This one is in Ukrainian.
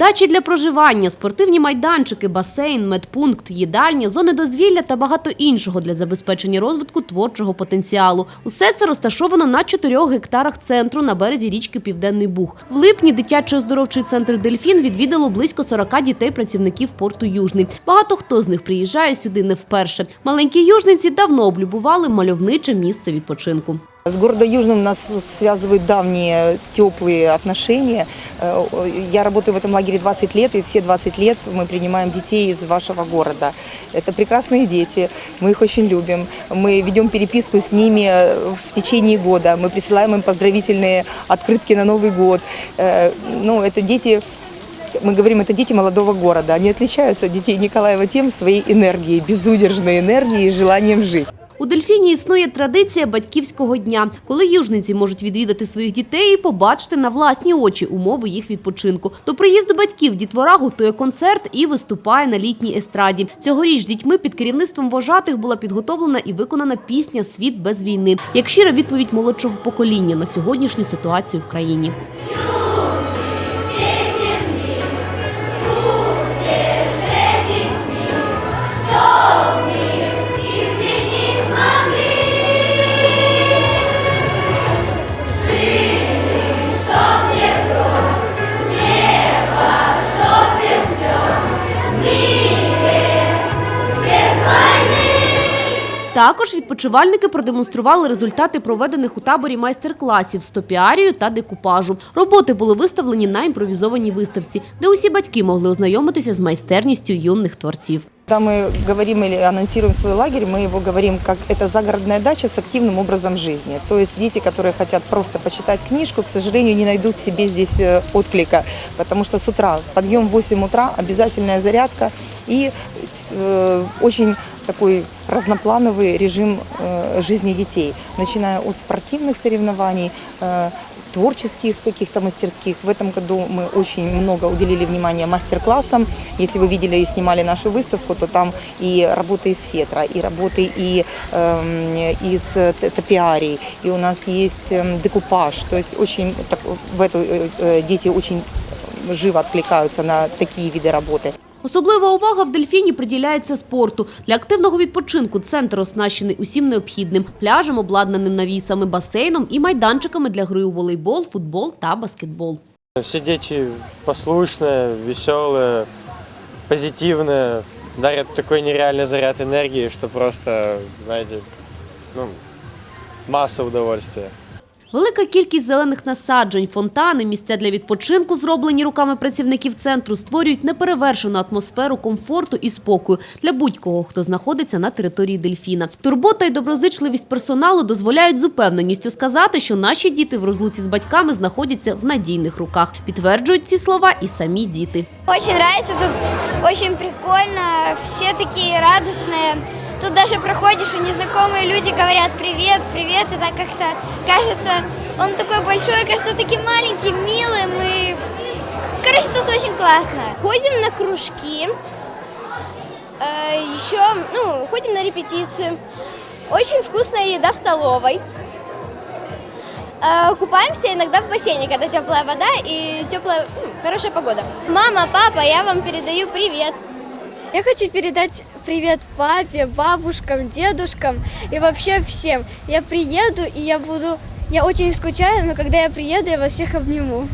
Дачі для проживання, спортивні майданчики, басейн, медпункт, їдальня, зони дозвілля та багато іншого для забезпечення розвитку творчого потенціалу. Усе це розташовано на 4 гектарах центру на березі річки Південний Буг. В липні дитячий оздоровчий центр Дельфін відвідало близько 40 дітей-працівників порту Южний. Багато хто з них приїжджає сюди не вперше. Маленькі южниці давно облюбували мальовниче місце відпочинку. С города Южным нас связывают давние теплые отношения. Э, Я работаю в этом лагере 20 лет, и все 20 лет мы принимаем детей из вашего города. Это прекрасные дети, мы их очень любим. Мы ведем переписку с ними э, в течение года. Мы присылаем им поздравительные открытки на Новый год. Э, Ну, это дети мы говорим, это дети молодого города. Они отличаются от детей Николаева тем своей энергией, безудержной энергией и желанием жить. У дельфіні існує традиція батьківського дня, коли южниці можуть відвідати своїх дітей і побачити на власні очі умови їх відпочинку. До приїзду батьків дітвора готує концерт і виступає на літній естраді. Цьогоріч дітьми під керівництвом вожатих була підготовлена і виконана пісня Світ без війни як щира відповідь молодшого покоління на сьогоднішню ситуацію в країні. Також відпочивальники продемонстрували результати проведених у таборі майстер-класів з топіарію та декупажу. Роботи були виставлені на імпровізованій виставці, де усі батьки могли ознайомитися з майстерністю юних творців. Когда мы говорим или анонсируем свой лагерь, мы его говорим как это загородная дача с активным образом жизни. То есть дети, которые хотят просто почитать книжку, к сожалению, не найдут себе здесь э, отклика, потому что с утра подъем в 8 утра, обязательная зарядка и с- э, очень такой разноплановый режим э, жизни детей, начиная от спортивных соревнований, э, творческих каких-то мастерских. В этом году мы очень много уделили внимания мастер-классам. Если вы видели и снимали нашу выставку, то там и работы из фетра, и работы и эм, из э, т- топиарий, и у нас есть эм, декупаж. То есть очень так, в эту э, э, дети очень живо откликаются на такие виды работы. Особлива увага в дельфіні приділяється спорту. Для активного відпочинку центр оснащений усім необхідним – пляжем, обладнаним навісами, басейном і майданчиками для гри у волейбол, футбол та баскетбол. Все дети послушные, веселые, позитивные, дарят такой нереальный заряд энергии, что просто, знаете, ну, масса удовольствия. Велика кількість зелених насаджень, фонтани, місця для відпочинку, зроблені руками працівників центру, створюють неперевершену атмосферу комфорту і спокою для будь-кого, хто знаходиться на території дельфіна. Турбота і доброзичливість персоналу дозволяють з упевненістю сказати, що наші діти в розлуці з батьками знаходяться в надійних руках. Підтверджують ці слова і самі діти. Очень нравится, тут очень прикольно, все такие радостные. Тут даже проходишь, и незнакомые люди говорят привет, привет, и так как-то кажется, он такой большой, кажется таким маленьким, милым, и, короче, тут очень классно. Ходим на кружки, еще, ну, ходим на репетицию. Очень вкусная еда в столовой. Э, Купаемся иногда в бассейне, когда теплая вода и теплая, м, хорошая погода. Мама, папа, я вам передаю привет. Я хочу передать привет папе, бабушкам, дедушкам и вообще всем. Я приеду и я буду... Я очень скучаю, но когда я приеду, я вас всех обниму.